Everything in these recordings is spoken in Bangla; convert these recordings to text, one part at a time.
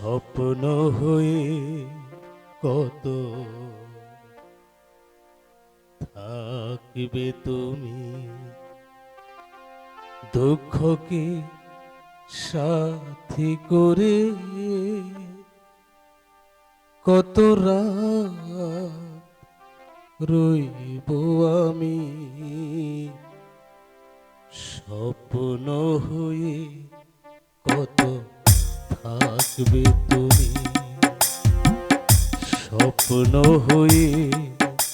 স্বপ্ন হয়ে কত থাকবে তুমি? দুঃখকে সাথী করে কত রইব আমি? স্বপ্ন হয়ে কত থাকবে তুমি। স্বপ্ন হয়ে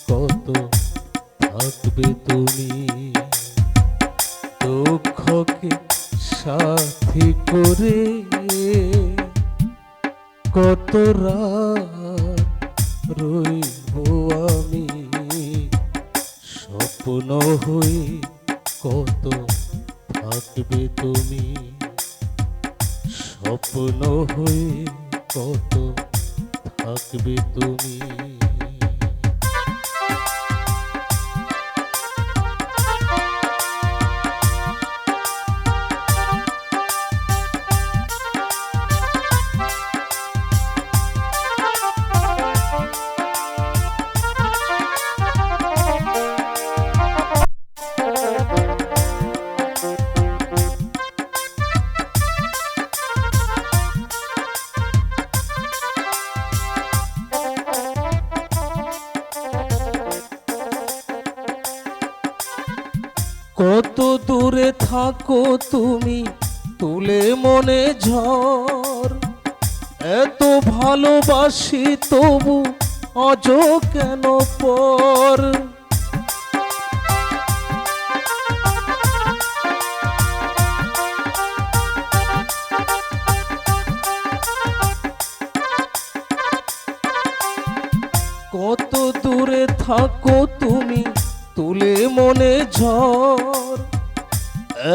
কত থাকবে তুমি। দুঃখকে সাথী করে কত রাত রইব আমি। স্বপ্ন হয়ে কত থাকবে তুমি। স্বপ্ন হয়ে কত থাকবে তুমি? কত দূরে থাকো তুমি, তুলে মনে ঝড়। এত ভালোবাসি তবু অজ কেন পর? কত দূরে থাকো তুমি তুলে মনে ঝড়।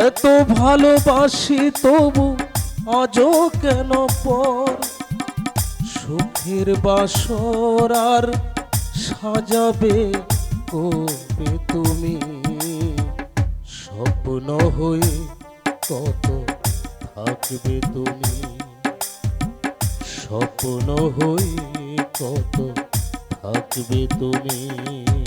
এত ভালোবাসি তবু আজ কেন পর? সুখের বাসর আর সাজাবে কবে তুমি। স্বপ্ন হয়ে কত থাকবে তুমি। স্বপ্ন হয়ে কত থাকবে তুমি।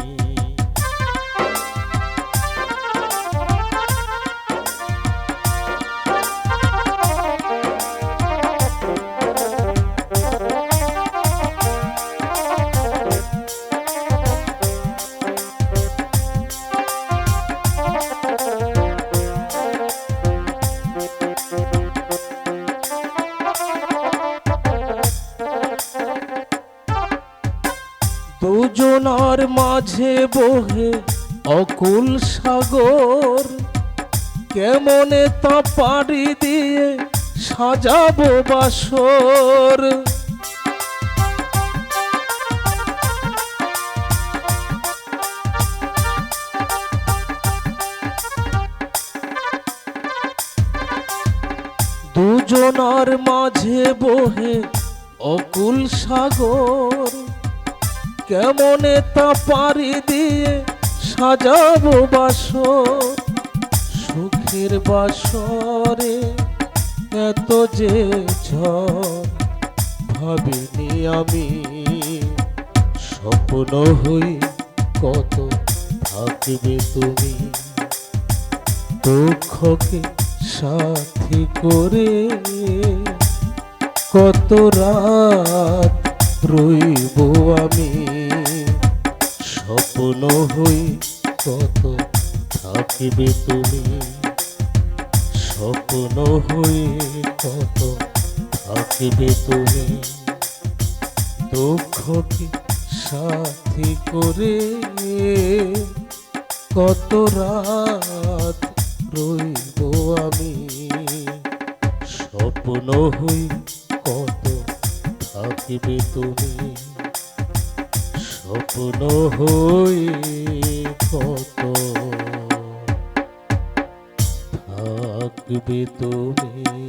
দুজনার মাঝে বহে অকুল সাগর। কেমনে তা পাড়ি দিয়ে সাজাবো বাসর? দুজনার মাঝে বহে অকুল সাগর। কেমনে তা পারি দিয়ে সাজাবো বাসর? সুখের বাসরে এত যে ভাবিনি আমি স্বপ্ন হই কত থাকবে তুমি? দুঃখকে সাথী করে কত রাত রইব আমি। স্বপ্ন হই কত থাকিবে তুমি। স্বপ্ন হই কত থাকিবে তুমি। দুঃখকে সাথী করে কত রাত রইব আমি। স্বপ্ন হই কত থাকিবে তুমি। স্বপ্ন হই কত? থাকবে তুমি।